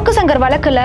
சவுக்கு சங்கர் வழக்குல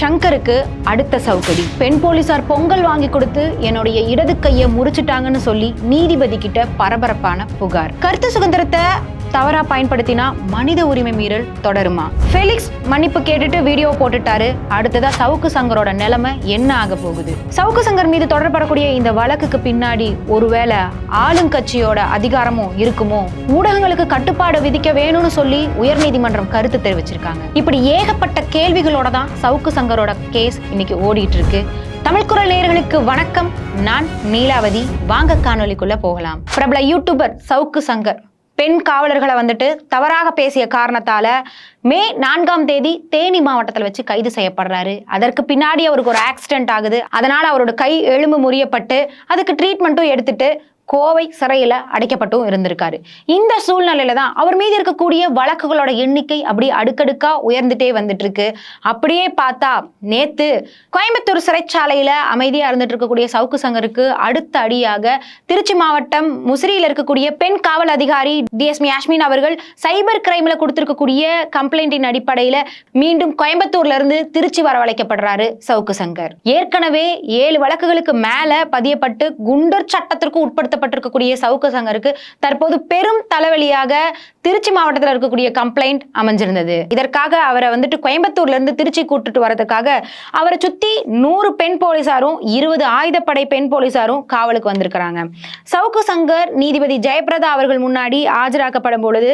சங்கருக்கு அடுத்த சவுக்கடி. பெண் போலீசார் பொங்கல் வாங்கி கொடுத்து என்னுடைய இடது கையை முறிச்சிட்டாங்கன்னு சொல்லி நீதிபதி கிட்ட பரபரப்பான புகார். கருத்து சுதந்திரத்தை தவறா பயன்படுத்தினா மனித உரிமை மீறல் தொடருமா? ஃபெலிக்ஸ் மன்னிப்பு கேட்டுட்டு வீடியோ போட்டுட்டாரு. அடுத்ததா சவுக்கு சங்கரோட நிலைமை என்ன ஆக போகுது? சவுக்கு சங்கர் மீது தொடரப்படக்கூடிய இந்த வழக்குக்கு பின்னாடி ஒருவேளை ஆளுங்கட்சியோட அதிகாரமும் இருக்குமோ? ஊடகங்களுக்கு கட்டுப்பாடு விதிக்க வேணும்னு சொல்லி உயர்நீதிமன்றம் கருத்து தெரிவிச்சிருக்காங்க. இப்படி ஏகப்பட்ட கேள்விகளோட தான் சவுக்கு சங்கரோட கேஸ் இன்னைக்கு ஓடிட்டு இருக்கு. தமிழ் குரல் நேயர்களுக்கு வணக்கம். நான் நீலாவதி. வாங்க காணொலிக்குள்ள போகலாம். பிரபல யூடியூபர் சவுக்கு சங்கர். பெண் காவலர்களை வந்துட்டு தவறாக பேசிய காரணத்தால மே நான்காம் தேதி தேனி மாவட்டத்தில் வச்சு கைது செய்யப்படுறாரு. அதற்கு பின்னாடி அவருக்கு ஒரு ஆக்சிடென்ட் ஆகுது. அதனால அவரோட கை எலும்பு முறியப்பட்டு அதுக்கு ட்ரீட்மெண்ட்டும் எடுத்துட்டு கோவை சிறையில் அடைக்கப்பட்டும் இருந்திருக்காரு. இந்த சூழ்நிலையில தான் அவர் மீது இருக்கக்கூடிய வழக்குகளோட எண்ணிக்கை அப்படி அடுக்கடுக்கா உயர்ந்துட்டே வந்துட்டு இருக்கு அப்படியே பார்த்தா நேத்து கோயம்புத்தூர் சிறைச்சாலையில அமைதியா இருந்துட்டு இருக்கக்கூடிய சவுக்கு சங்கருக்கு அடுத்த அடியாக திருச்சி மாவட்டம் முசிறியில் இருக்கக்கூடிய பெண் காவல் அதிகாரி டிஎஸ்மி யாஷ்மின் அவர்கள் சைபர் கிரைம்ல கொடுத்திருக்கக்கூடிய கம்ப்ளைண்டின் அடிப்படையில மீண்டும் கோயம்புத்தூர்ல இருந்து திருச்சி வரவழைக்கப்படுறாரு சவுக்கு சங்கர். ஏற்கனவே ஏழு வழக்குகளுக்கு மேல பதியப்பட்டு குண்டர் சட்டத்திற்கு உட்படுத்த தொடங்கப்பட்டிருக்கக்கூடிய சவுக்கு சங்கருக்கு தற்போது பெரும் தலைவலியாக திருச்சி மாவட்டத்தில் இருக்கக்கூடிய கம்ப்ளைண்ட் அமைஞ்சிருந்தது. இதற்காக அவரை வந்துட்டு கோயம்புத்தூர்ல இருந்து திருச்சி கூட்டிட்டு வரதுக்காக அவரை சுத்தி நூறு பெண் போலீசாரும் இருபது ஆயுதப்படை பெண் போலீசாரும் காவலுக்கு வந்திருக்கிறாங்க. சவுக்கு சங்கர் நீதிபதி ஜெயபிரதா அவர்கள் முன்னாடி ஆஜராக்கப்படும் பொழுது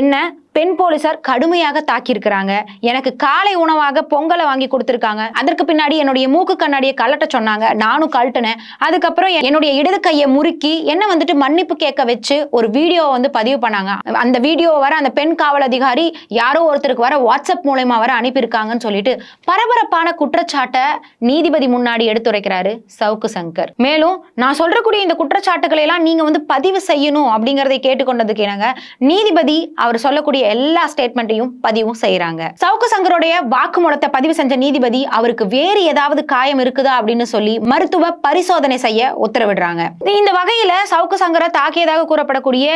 என்ன பெண் போலீசார் கடுமையாக தாக்கியிருக்கிறாங்க. எனக்கு காலை உணவாக பொங்கலை வாங்கி கொடுத்துருக்காங்க. அதற்கு பின்னாடி என்னுடைய மூக்கு கண்ணாடியை கலட்ட சொன்னாங்க. நானும் கழட்டினேன். அதுக்கப்புறம் என்னுடைய இடது கையை முறுக்கி என்ன வந்துட்டு மன்னிப்பு கேட்க வச்சு ஒரு வீடியோவை வந்து பதிவு பண்ணாங்க. அந்த வீடியோ வர அந்த பெண் காவல் அதிகாரி யாரோ ஒருத்தருக்கு வர வாட்ஸ்அப் மூலயமா வர அனுப்பியிருக்காங்கன்னு சொல்லிட்டு பரபரப்பான குற்றச்சாட்டை நீதிபதி முன்னாடி எடுத்துரைக்கிறாரு சவுக்கு சங்கர். மேலும் நான் சொல்றக்கூடிய இந்த குற்றச்சாட்டுகளை எல்லாம் நீங்க வந்து பதிவு செய்யணும் அப்படிங்கறதை கேட்டுக்கொண்டதுக்கு என்னங்க நீதிபதி அவர் சொல்லக்கூடிய எல்லா ஸ்டேட்மெண்ட்டையும் பதிவும் செய்யறாங்க சவுக்கு சங்கருடைய வாக்குமூலத்தை பதிவு செஞ்ச நீதிபதி அவருக்கு வேறு ஏதாவது காயம் இருக்குதா அப்படின்னு சொல்லி மருத்துவ பரிசோதனை செய்ய உத்தரவிடுறாங்க. இந்த வகையில சவுக்கு சங்கரை தாக்கியதாக கூறப்படக்கூடிய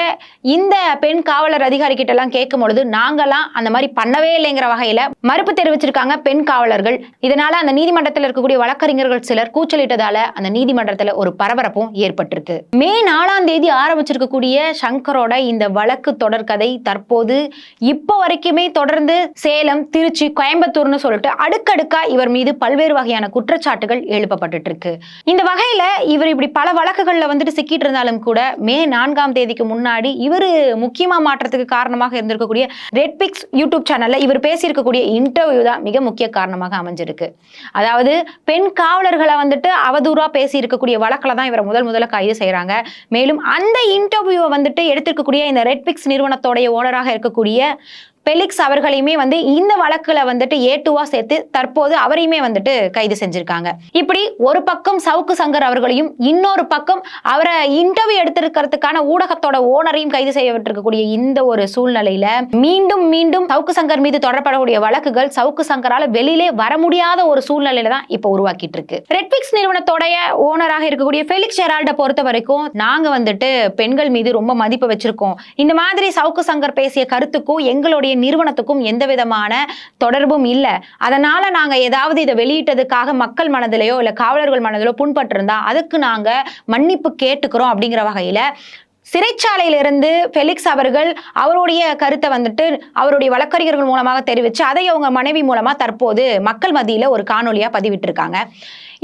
இந்த பெண் காவலர் அதிகாரி கிட்ட எல்லாம் கேட்கும் பொழுது நாங்கெல்லாம் அந்த மாதிரி பண்ணவே இல்லைங்கிற வகையில மறுப்பு தெரிவிச்சிருக்காங்க பெண் காவலர்கள். இதனால அந்த நீதிமன்றத்தில் இருக்கக்கூடிய வழக்கறிஞர்கள் சிலர் கூச்சலிட்டதால அந்த நீதிமன்றத்தில் ஒரு பரபரப்பும் ஏற்பட்டிருக்கு. மே நாலாம் தேதி ஆரம்பிச்சிருக்கக்கூடிய சங்கரோட இந்த வழக்கு தொடர்கதை தற்போது இப்போ வரைக்குமே தொடர்ந்து சேலம் திருச்சி கோயம்புத்தூர்னு சொல்லிட்டு அடுக்கடுக்கா இவர் மீது பல்வேறு வகையான குற்றச்சாட்டுகள் எழுப்பப்பட்டுட்டு இருக்கு இந்த வகையில இவர் இப்படி பல வழக்குகள்ல வந்துட்டு சிக்கிட்டு இருந்தாலும் கூட மே நான்காம் தேதிக்கு முன்னாடி இவர் முக்கியமா மாற்றத்துக்கு காரணமாக இருந்திருக்கக்கூடிய ரெட் பிக்ஸ் யூடியூப் சேனல்ல இவர் பேசியிருக்கக்கூடிய இன்டர்வியூ தான் மிக முக்கிய காரணமாக அமைஞ்சிருக்கு. அதாவது பெண் காவலர்களை வந்துட்டு அவதூறா பேசி இருக்கக்கூடிய வழக்கில் தான் இவரை முதல் முதல்ல கைது செய்யறாங்க மேலும் அந்த இன்டர்வியூவை வந்துட்டு எடுத்திருக்கக்கூடிய இந்த ரெட் பிக்ஸ் நிறுவனத்தோடைய ஓனராக இருக்கக்கூடிய இருக்கக்கூடிய பெலிக்ஸ் அவர்களையுமே வந்து இந்த வழக்குல வந்துட்டு ஏட்டுவா சேர்த்து தற்போது அவரையுமே வந்துட்டு கைது செஞ்சிருக்காங்க. இப்படி ஒரு பக்கம் சவுக்கு சங்கர் அவர்களையும் இன்னொரு பக்கம் அவரை இன்டர்வியூ எடுத்திருக்கிறதுக்கான ஊடகத்தோட ஓனரையும் கைது செய்யப்பட்டிருக்கக்கூடிய இந்த ஒரு சூழ்நிலையில மீண்டும் மீண்டும் சவுக்கு சங்கர் மீது தொடரப்படக்கூடிய வழக்குகள் சவுக்கு சங்கரால வெளியிலே வர முடியாத ஒரு சூழ்நிலையில தான் இப்போ உருவாக்கிட்டு இருக்கு ரெட்பிக்ஸ் நிறுவனத்தோடைய ஓனராக இருக்கக்கூடிய ஃபெலிக்ஸ் ஜெரால்ட பொறுத்த வரைக்கும் நாங்க வந்துட்டு பெண்கள் மீது ரொம்ப மதிப்பு வச்சிருக்கோம். இந்த மாதிரி சவுக்கு சங்கர் பேசிய கருத்துக்கும் எங்களுடைய நிறுவனத்துக்கும் எந்த விதமான தொடர்பும் இல்லை. அதனால நாங்க ஏதாவது இதை வெளியிட்டதுக்காக மக்கள் மனதிலேயோ இல்லை காவலர்கள் மனதிலோ புண்பட்டிருந்தா அதுக்கு நாங்க மன்னிப்பு கேட்டுக்கிறோம் அப்படிங்கிற வகையில சிறைச்சாலையிலிருந்து ஃபெலிக்ஸ் அவர்கள் அவருடைய கருத்தை வந்துட்டு அவருடைய வழக்கறிஞர்கள் மூலமாக தெரிவித்து அதை அவங்க மனைவி மூலமாக தற்போது மக்கள் மத்தியில் ஒரு காணொலியாக பதிவிட்டிருக்காங்க.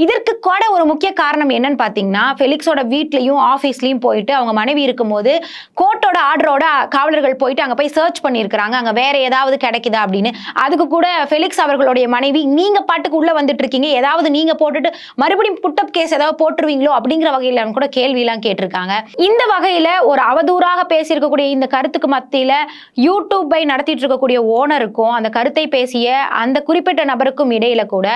இதற்கு கூட ஒரு முக்கிய காரணம் என்னன்னு பார்த்தீங்கன்னா ஃபெலிக்ஸோட வீட்லையும் ஆஃபீஸ்லையும் போயிட்டு அவங்க மனைவி இருக்கும்போது கோர்ட்டோட ஆர்டரோட காவலர்கள் போயிட்டு அங்கே போய் சர்ச் பண்ணியிருக்கிறாங்க. அங்கே வேற ஏதாவது கிடைக்குதா அப்படின்னு. அதுக்கு கூட ஃபெலிக்ஸ் அவர்களுடைய மனைவி நீங்கள் பாட்டுக்கு உள்ளே வந்துட்டு இருக்கீங்க ஏதாவது நீங்கள் போட்டுட்டு மறுபடியும் புட்டப் கேஸ் ஏதாவது போட்டுருவீங்களோ? அப்படிங்கிற வகையில் கூட கேள்வியெல்லாம் கேட்டிருக்காங்க. இந்த வகையில் ஒரு அவதூறாக பேசியிருக்கக்கூடிய இந்த கருத்துக்கு மத்தியில் யூடியூப்பை நடத்திட்டு இருக்கக்கூடிய ஓனருக்கும் அந்த கருத்தை பேசிய அந்த குறிப்பிட்ட நபருக்கும் இடையில கூட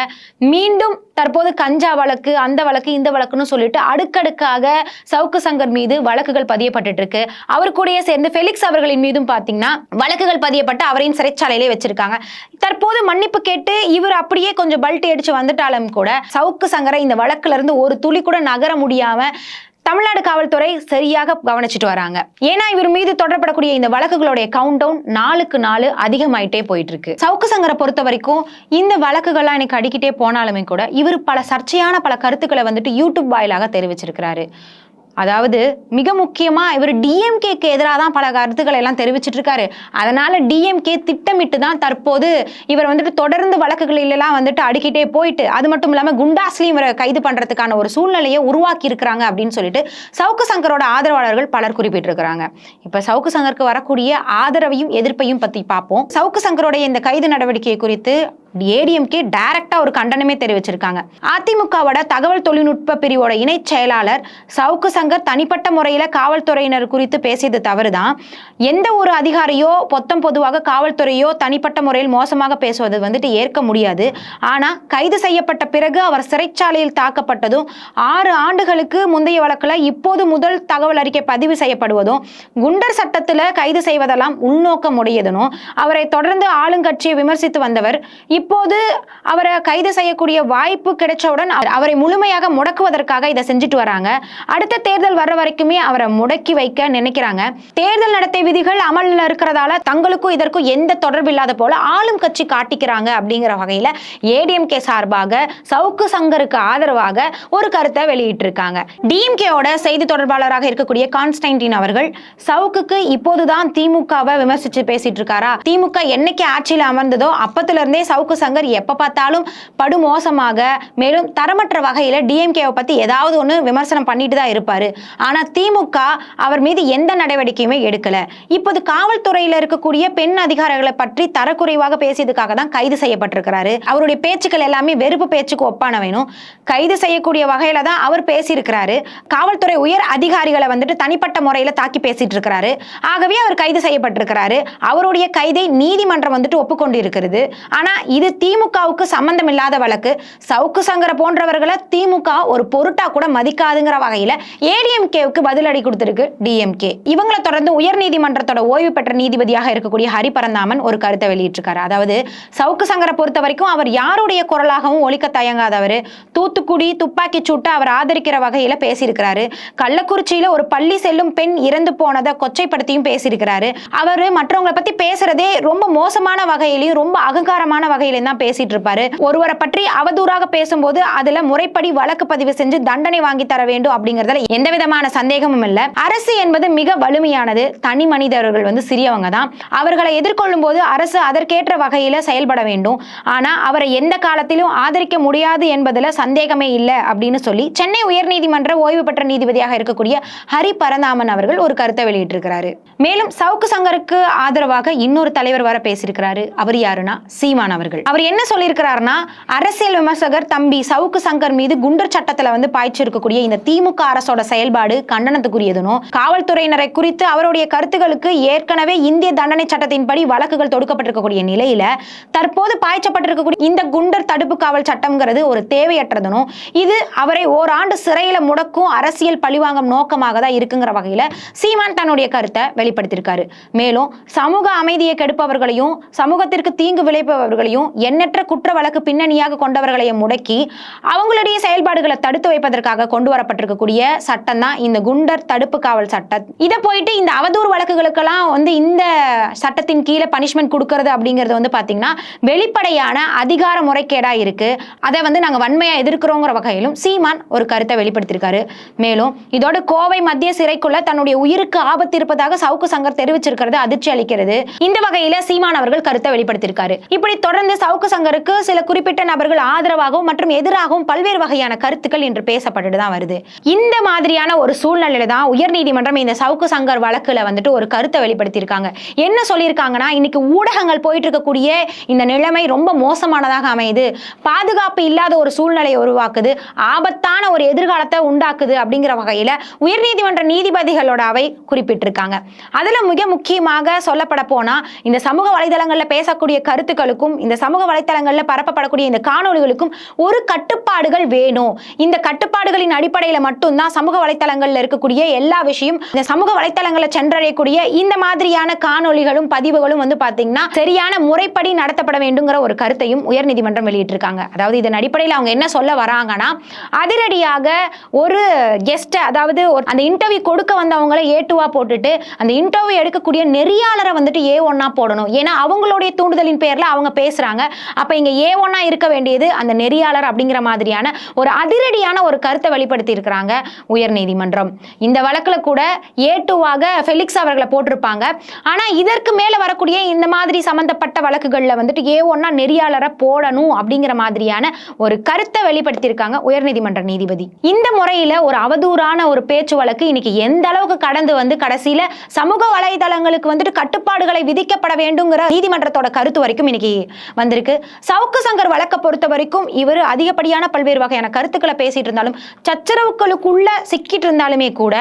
மீண்டும் தற்போது கஞ்சா வழக்கு அந்த வழக்கு இந்த வழக்குன்னு சொல்லிட்டு அடுக்கடுக்காக சவுக்கு சங்கர் மீது வழக்குகள் பதியப்பட்டு இருக்கு அவர் கூடயே சேர்ந்து ஃபெலிக்ஸ் அவர்களின் மீதும் பார்த்தீங்கன்னா வழக்குகள் பதியப்பட்டு அவரையும் சிறைச்சாலையிலே வச்சிருக்காங்க. தற்போது மன்னிப்பு கேட்டு இவர் அப்படியே கொஞ்சம் பல்ட்டி அடிச்சு வந்துட்டாலும் கூட சவுக்கு சங்கரை இந்த வழக்குல இருந்து ஒரு துளி கூட நகர முடியாம தமிழ்நாடு காவல்துறை சரியாக கவனிச்சிட்டு வராங்க. ஏன்னா இவர் மீது தொடரப்படக்கூடிய இந்த வழக்குகளுடைய கவுண்ட் டவுன் நாளுக்கு நாள் அதிகமாயிட்டே போயிட்டு இருக்கு சவுக்கு சங்கரை பொறுத்த வரைக்கும் இந்த வழக்குகள்லாம் எனக்கு அடிக்கிட்டே போனாலுமே கூட இவர் பல சர்ச்சையான பல கருத்துக்களை வந்துட்டு யூடியூப் வாயிலாக தெரிவிச்சிருக்கிறாரு. அதாவது மிக முக்கியமா இவர் டிஎம்கேக்கு எதிராக தான் பல கருத்துக்களை எல்லாம் தெரிவிச்சிட்டு இருக்காரு அதனால டிஎம்கே திட்டமிட்டு தான் தற்போது இவர் வந்துட்டு தொடர்ந்து வழக்குகளிலெல்லாம் வந்துட்டு அடிக்கிட்டே போயிட்டு அது மட்டும் இல்லாமல் குண்டாஸ்லையும் இவரை கைது பண்றதுக்கான ஒரு சூழ்நிலையை உருவாக்கி இருக்கிறாங்க அப்படின்னு சொல்லிட்டு சவுக்கு சங்கரோட ஆதரவாளர்கள் பலர் குறிப்பிட்டிருக்கிறாங்க. இப்போ சவுக்கு சங்கருக்கு வரக்கூடிய ஆதரவையும் எதிர்ப்பையும் பற்றி பார்ப்போம். சவுக்கு சங்கருடைய இந்த கைது நடவடிக்கை குறித்து ஏடிஎம்கே டைரக்டா ஒரு கண்டனமே தெரிவிச்சிருக்காங்க. அதிமுகவோட தகவல் தொழில்நுட்ப பிரிவோட இணை செயலாளர் சவுக்கு சங்கர் தனிப்பட்ட முறையில் காவல்துறையினர் குறித்து பேசியது தவறுதான். எந்த ஒரு அதிகாரியோ பொத்தம் பொதுவாக காவல்துறையோ தனிப்பட்ட முறையில் மோசமாக பேசுவது வந்துட்டு ஏற்க முடியாது. ஆனால் கைது செய்யப்பட்ட பிறகு அவர் சிறைச்சாலையில் தாக்கப்பட்டதும் ஆறு ஆண்டுகளுக்கு முந்தைய வழக்கில் இப்போது முதல் தகவல் அறிக்கை பதிவு செய்யப்படுவதும் குண்டர் சட்டத்தில் கைது செய்வதெல்லாம் உள்நோக்கம் உடையதனும் அவரை தொடர்ந்து ஆளுங்கட்சியை விமர்சித்து வந்தவர் இப்போது அவரை கைது செய்யக்கூடிய வாய்ப்பு கிடைச்சவுடன் அவரை முழுமையாக முடக்குவதற்காக இதை செஞ்சுட்டு வராங்க. அடுத்த தேர்தல் வர்ற வரைக்குமே அவரை முடக்கி வைக்க நினைக்கிறாங்க. தேர்தல் நடத்தை விதிகள் அமலில் இருக்கிறதால தங்களுக்கும் இதற்கும் எந்த தொடர்பு இல்லாத போல ஆளும் கட்சி காட்டிக்கிறாங்க அப்படிங்கிற வகையில ஏடிஎம்கே சார்பாக சவுக்கு சங்கருக்கு ஆதரவாக ஒரு கருத்தை வெளியிட்டிருக்காங்க. டிஎம்கேயோட செய்தி தொடர்பாளராக இருக்கக்கூடிய கான்ஸ்டைன்டின் அவர்கள் சவுக்குக்கு இப்போதுதான் திமுகவை விமர்சிச்சு பேசிட்டு இருக்காரா? திமுக என்னைக்கு ஆட்சியில் அமர்ந்ததோ அப்பத்துல இருந்தே சவுக்கு சங்கர் எப்ப பார்த்தாலும் படுமோசமாக மேலும் தரமற்ற வகையில டிஎம்கேவை பத்தி ஏதாவது ஒண்ணு விமர்சனம் பண்ணிட்டு தான் இருப்பாரு. ஆனா திமுக அவர் மீது எந்த நடவடிக்கையுமே எடுக்கல. இப்போது காவல்துறையில இருக்கக்கூடிய பெண் அதிகாரிகளை பற்றி தரக்குறைவாக பேசியதுக்காக தான் கைது செய்யப்பட்டிருக்கிறாரு. அவருடைய பேச்சுக்கள் எல்லாமே வெறுப்பு பேச்சுக்கு ஒப்பான வேணும். கைது செய்யக்கூடிய வகையில தான் அவர் பேசியிருக்கிறாரு. காவல்துறை உயர் அதிகாரிகளை வந்துட்டு தனிப்பட்ட முறையில தாக்கி பேசிட்டு இருக்கிறாரு ஆகவே அவர் கைது செய்யப்பட்டிருக்கிறாரு. அவருடைய கைதை நீதிமன்றம் வந்துட்டு ஒப்புக்கொண்டு இருக்கிறது ஆனா இது திமுகவுக்கு சம்பந்தம் இல்லாத வழக்கு. சவுக்கு சங்கர போன்றவர்களை திமுக ஒரு பொருட்டா கூட மதிக்காதுங்கிற வகையில ஏடிஎம்கேவுக்கு பதிலடி கொடுத்திருக்கு டிஎம்கே. இவங்களை தொடர்ந்து உயர் நீதிமன்றத்தோட ஓய்வு பெற்ற நீதிபதியாக இருக்கக்கூடிய ஹரிபரந்தாமன் ஒரு கருத்தை வெளியிட்டிருக்காரு. அதாவது சவுக்கு சங்கரை பொறுத்த வரைக்கும் அவர் யாருடைய குரலாகவும் ஒழிக்க தயங்காதவர். தூத்துக்குடி துப்பாக்கி சூட்டை அவர் ஆதரிக்கிற வகையில பேசியிருக்கிறாரு. கள்ளக்குறிச்சியில ஒரு பள்ளி செல்லும் பெண் இறந்து போனதை கொச்சைப்படுத்தியும் பேசியிருக்கிறாரு. அவர் மற்றவங்களை பத்தி பேசுறதே ரொம்ப மோசமான வகையிலையும் ரொம்ப அகங்காரமான வகையிலையும் தான் பேசிட்டு இருப்பாரு ஒருவரை பற்றி அவதூறாக பேசும்போது அதுல முறைப்படி வழக்கு பதிவு செஞ்சு தண்டனை வாங்கி தர வேண்டும் அப்படிங்கறதுல எந்த விதமான சந்தேகமும் இல்ல. அரசு என்பது மிக வலிமையானது. தனி மனிதர்கள் வந்து சிறியவங்க தான். அவர்களை எதிர்கொள்ளும் போது அரசு அதற்கேற்ற வகையில செயல்பட வேண்டும். ஆனா அவரை எந்த காலத்திலும் ஆதரிக்க முடியாது என்பதுல சந்தேகம் சந்தேகமே இல்லை அப்படின்னு சொல்லி சென்னை உயர்நீதிமன்ற ஓய்வு பெற்ற நீதிபதியாக இருக்கக்கூடிய ஹரி பரந்தாமன் அவர்கள் ஒரு கருத்தை வெளியிட்டிருக்கிறாரு. மேலும் சவுக்கு சங்கருக்கு ஆதரவாக இன்னொரு தலைவர் வர பேசியிருக்கிறாரு. அவர் யாருன்னா சீமான் அவர்கள். அவர் என்ன சொல்லியிருக்கிறாருன்னா அரசியல் விமர்சகர் தம்பி சவுக்கு சங்கர் மீது குண்டர் சட்டத்துல வந்து பாய்ச்சிருக்கக்கூடிய இந்த திமுக அரசோட செயல்பாடு கண்டனத்துக்குரியதுனும் காவல்துறையினரை குறித்து அவருடைய கருத்துக்களுக்கு ஏற்கனவே இந்திய தண்டனை சட்டத்தின்படி வழக்குகள் தொடுக்கப்பட்டிருக்கக்கூடிய நிலையில தற்போது பாய்ச்சப்பட்டிருக்கக்கூடிய இந்த குண்டர் தடுப்பு காவல் சட்டம்ங்கிறது ஒரு தேவையற்ற தேவையற்றதுனும் இது அவரை ஓராண்டு சிறையில் முடக்கும் அரசியல் பழிவாங்கும் நோக்கமாக தான் இருக்குங்கிற வகையில சீமான் தன்னுடைய கருத்தை வெளிப்படுத்தியிருக்காரு. மேலும் சமூக அமைதியை கெடுப்பவர்களையும் சமூகத்திற்கு தீங்கு விளைப்பவர்களையும் எண்ணற்ற குற்ற வழக்கு பின்னணியாக கொண்டவர்களையும் முடக்கி அவங்களுடைய செயல்பாடுகளை தடுத்து வைப்பதற்காக கொண்டு வரப்பட்டிருக்கக்கூடிய சட்டம் தான் இந்த குண்டர் தடுப்பு காவல் சட்டம். இதை போயிட்டு இந்த அவதூறு வழக்குகளுக்கெல்லாம் வந்து இந்த சட்டத்தின் கீழே பனிஷ்மெண்ட் கொடுக்கறது அப்படிங்கிறது வந்து பாத்தீங்கன்னா வெளிப்படையான அதிகார முறைகேடா இருக்கு. அதை வந்து நாங்க வன்மையாக எதிர்க்கிறோங்கிற வகையிலும் சீமான் ஒரு கருத்தை வெளிப்படுத்தியிருக்காரு. மேலும் இதோட கோவை மத்திய சிறைக்குள்ள தன்னுடைய உயிருக்கு ஆபத்து இருப்பதாக சவுக்கு சங்கர் தெரிவிச்சிருக்கிறது அதிர்ச்சி அளிக்கிறது. இந்த வகையில சீமான் அவர்கள் கருத்தை வெளிப்படுத்தியிருக்காரு. இப்படி தொடர்ந்து சவுக்கு சங்கருக்கு சில குறிப்பிட்ட நபர்கள் ஆதரவாகவும் மற்றும் எதிராகவும் பல்வேறு வகையான கருத்துக்கள் இன்று பேசப்பட்டு தான் வருது. இந்த மாதிரியான ஒரு சூழ்நிலையில தான் உயர்நீதிமன்றம் இந்த சவுக்கு சங்கர் வழக்குல வந்துட்டு ஒரு கருத்தை வெளிப்படுத்தியிருக்காங்க. என்ன சொல்லியிருக்காங்கன்னா இன்னைக்கு ஊடகங்கள் போயிட்டு இருக்கக்கூடிய இந்த நிலைமை ரொம்ப மோசமானதாக அமையுது. பாதுகாப்பு இல்லாத ஒரு சூழ்நிலை சூழ்நிலையை உருவாக்குது. ஆபத்தான ஒரு எதிர்காலத்தை உண்டாக்குது அப்படிங்கிற வகையில் உயர்நீதிமன்ற நீதிபதிகளோட அவை குறிப்பிட்டிருக்காங்க. அதில் மிக முக்கியமாக சொல்லப்பட போனால் இந்த சமூக வலைதளங்களில் பேசக்கூடிய கருத்துக்களுக்கும் இந்த சமூக வலைதளங்களில் பரப்பப்படக்கூடிய இந்த காணொலிகளுக்கும் ஒரு கட்டுப்பாடுகள் வேணும். இந்த கட்டுப்பாடுகளின் அடிப்படையில மட்டும்தான் சமூக வலைத்தளங்கள்ல இருக்கக்கூடிய எல்லா விஷயம் இந்த சமூக வலைதளங்களை சென்றடையக்கூடிய இந்த மாதிரியான காணொளிகளும் பதிவுகளும் வந்து பாத்தீங்கன்னா சரியான முறைப்படி நடத்தப்பட வேண்டுங்கிற ஒரு கருத்தையும் உயர்நீதிமன்றம் வெளியிட்டிருக்காங்க. அதாவது இதன் அடிப்படையில் அவங்க என்ன சொல்ல வராங்கன்னா அதிரடியாக ஒரு கெஸ்ட்டை அதாவது ஒரு அந்த இன்டர்வியூ கொடுக்க வந்தவங்கள ஏட்டுவா போட்டுட்டு அந்த இன்டர்வியூ எடுக்கக்கூடிய நெறியாளரை வந்துட்டு ஏ ஒன்னா போடணும். ஏன்னா அவங்களுடைய தூண்டுதலின் பேர்ல அவங்க பேசுறாங்க. அப்ப இங்க ஏ ஒன்னா இருக்க வேண்டியது அந்த நெறியாளர் அப்படிங்கிற மாதிரியான ஒரு அதிரடியான ஒரு கருத்தை வெளிப்படுத்தி இருக்கிறாங்க உயர்நீதிமன்றம். இந்த வழக்குல கூட ஏ டூவாக ஃபெலிக்ஸ் அவர்களை போட்டிருப்பாங்க. ஆனா இதற்கு மேல வரக்கூடிய இந்த மாதிரி சம்மந்தப்பட்ட வழக்குகள்ல வந்துட்டு ஏ ஒன்னா நெறியாளரை போடணும் அப்படிங்கிற மாதிரியான ஒரு கருத்தை வெளிப்படுத்தியிருக்காங்க உயர்நீதிமன்ற நீதிபதி. இந்த முறையில ஒரு அவதூறான ஒரு பேச்சு வழக்கு இன்னைக்கு எந்த அளவுக்கு கடந்து வந்து கடைசியில சமூக வலைதளங்களுக்கு வந்துட்டு கட்டுப்பாடுகளை விதிக்கப்பட வேண்டுங்கிற நீதிமன்றத்தோட கருத்து வரைக்கும் இன்னைக்கு வந்திருக்கு. சவுக்கு சங்கர் வழக்கை பொறுத்த வரைக்கும் இவர் அதிகப்படியான பல்வேறு வகையான கருத்துக்களை பேசிட்டு இருந்தாலும் சச்சரவுகளுக்குள்ள சிக்கிட்டு இருந்தாலுமே கூட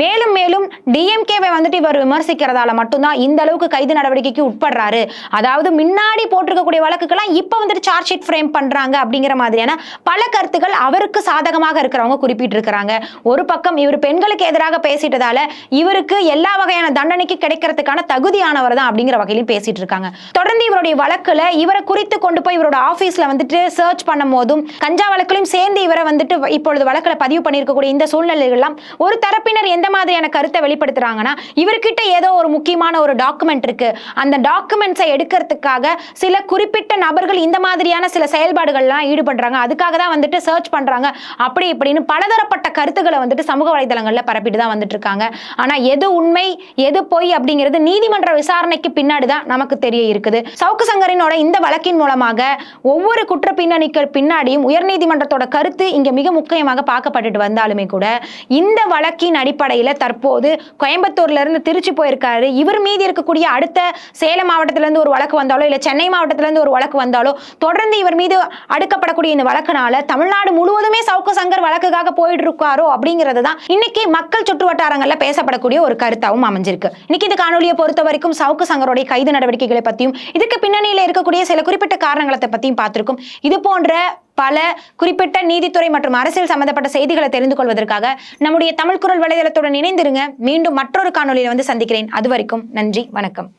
மேலும் மேலும் டிஎம்கேவை வந்துட்டு இவர் விமர்சிக்கிறதால மட்டும்தான் இந்த அளவுக்கு கைது நடவடிக்கைக்கு உட்படுறாரு. அதாவது முன்னாடி போட்டிருக்கக்கூடிய வழக்குக்கெல்லாம் இப்போ வந்துட்டு சார்ஜ் ஷீட் ஃப்ரேம் பண்ணுறாங்க அப்படிங்கிற மாதிரியான பல கருத்துக்கள் அவருக்கு சாதகமாக இருக்கிறவங்க குறிப்பிட்டிருக்கிறாங்க. ஒரு பக்கம் இவர் பெண்களுக்கு எதிராக பேசிட்டதால இவருக்கு எல்லா வகையான தண்டனைக்கு கிடைக்கிறதுக்கான தகுதியானவர் தான் அப்படிங்கிற வகையிலும் பேசிட்டு இருக்காங்க தொடர்ந்து இவருடைய வழக்குல இவரை குறித்து கொண்டு போய் இவரோட ஆபீஸ்ல வந்துட்டு சர்ச் பண்ணும் போதும் கஞ்சா வழக்குலையும் சேர்ந்து இவரை வந்துட்டு இப்பொழுது வழக்குல பதிவு பண்ணியிருக்கக்கூடிய இந்த சூழ்நிலைகள்லாம் ஒரு தரப்பினர் எந்த மாதிரியான கருத்தை வெளிப்படுத்துறாங்கன்னா இவர்கிட்ட ஏதோ ஒரு முக்கியமான ஒரு டாக்குமெண்ட் இருக்கு. அந்த டாக்குமெண்ட்ஸை எடுக்கிறதுக்காக சில குறிப்பிட்ட நபர்கள் இந்த மாதிரியான சில செயல்பாடுகள்லாம் ஈடுபடுறாங்க. அதுக்காக தான் வந்துட்டு சர்ச் பண்றாங்க. அப்படி இப்படின்னு பலதரப்பட்ட கருத்துக்களை வந்துட்டு சமூக வலைதளங்களில் பரப்பிட்டு தான் வந்துட்டு இருக்காங்க ஆனா எது உண்மை எது பொய் அப்படிங்கிறது நீதிமன்ற விசாரணைக்கு பின்னாடி தான் நமக்கு தெரிய இருக்குது. சவுக்கு சங்கரினோட இந்த வழக்கின் மூலமாக ஒவ்வொரு குற்ற பின்னணிக்கு பின்னாடியும் உயர்நீதிமன்றத்தோட கருத்து இங்க மிக முக்கியமாக பார்க்கப்பட்டுட்டு வந்தாலுமே கூட இந்த வழக்கின் அடிப்படை அடிப்படையில் தற்போது கோயம்புத்தூர்ல இருந்து திருச்சி போயிருக்காரு. இவர் மீது இருக்கக்கூடிய அடுத்த சேலம் மாவட்டத்திலேருந்து ஒரு வழக்கு வந்தாலோ இல்லை சென்னை மாவட்டத்திலேருந்து ஒரு வழக்கு வந்தாலோ தொடர்ந்து இவர் மீது அடுக்கப்படக்கூடிய இந்த வழக்குனால தமிழ்நாடு முழுவதுமே சவுக்கு சங்கர் வழக்குக்காக போயிட்டு இருக்காரோ அப்படிங்கிறது தான் இன்னைக்கு மக்கள் சுற்று வட்டாரங்களில் பேசப்படக்கூடிய ஒரு கருத்தாகவும் அமைஞ்சிருக்கு. இன்னைக்கு இந்த காணொலியை பொறுத்த வரைக்கும் சவுக்கு சங்கருடைய கைது நடவடிக்கைகளை பற்றியும் இதுக்கு பின்னணியில் இருக்கக்கூடிய சில குறிப்பிட்ட காரணங்களை பற்றியும் பார்த்துருக்கும். இது போன்ற பல குறிப்பிட்ட நீதித்துறை மற்றும் அரசியல் சம்பந்தப்பட்ட செய்திகளை தெரிந்து கொள்வதற்காக நம்முடைய தமிழ் குரல் வலைதளத்துடன் இணைந்திருங்க. மீண்டும் மற்றொரு காணொலியில் வந்து சந்திக்கிறேன். அது வரைக்கும் நன்றி வணக்கம்.